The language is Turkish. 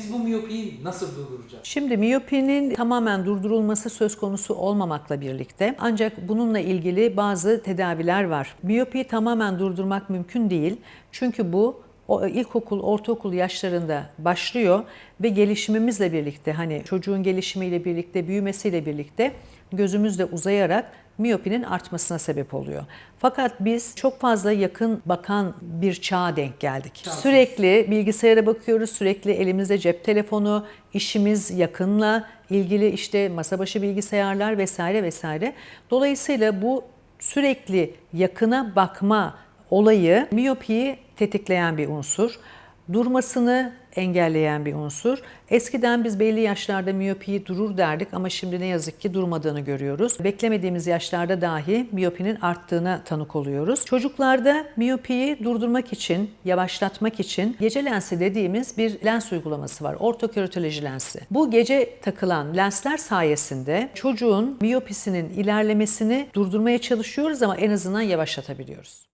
biz bu miyopiyi nasıl durduracağız? Şimdi miyopinin tamamen durdurulması söz konusu olmamakla birlikte ancak bununla ilgili bazı tedaviler var. Miyopiyi tamamen durdurmak mümkün değil. Çünkü bu o ilkokul, ortaokul yaşlarında başlıyor ve gelişimimizle birlikte hani çocuğun gelişimiyle birlikte, büyümesiyle birlikte gözümüzle uzayarak miyopinin artmasına sebep oluyor. Fakat biz çok fazla yakın bakan bir çağa denk geldik. Sürekli bilgisayara bakıyoruz, sürekli elimizde cep telefonu, işimiz yakınla ilgili işte masa başı bilgisayarlar vesaire vesaire. Dolayısıyla bu sürekli yakına bakma olayı miyopiyi tetikleyen bir unsur. Durmasını engelleyen bir unsur. Eskiden biz belli yaşlarda miyopiyi durur derdik ama şimdi ne yazık ki durmadığını görüyoruz. Beklemediğimiz yaşlarda dahi miyopinin arttığına tanık oluyoruz. Çocuklarda miyopiyi durdurmak için, yavaşlatmak için gece lensi dediğimiz bir lens uygulaması var. Ortokeratoloji lensi. Bu gece takılan lensler sayesinde çocuğun miyopisinin ilerlemesini durdurmaya çalışıyoruz ama en azından yavaşlatabiliyoruz.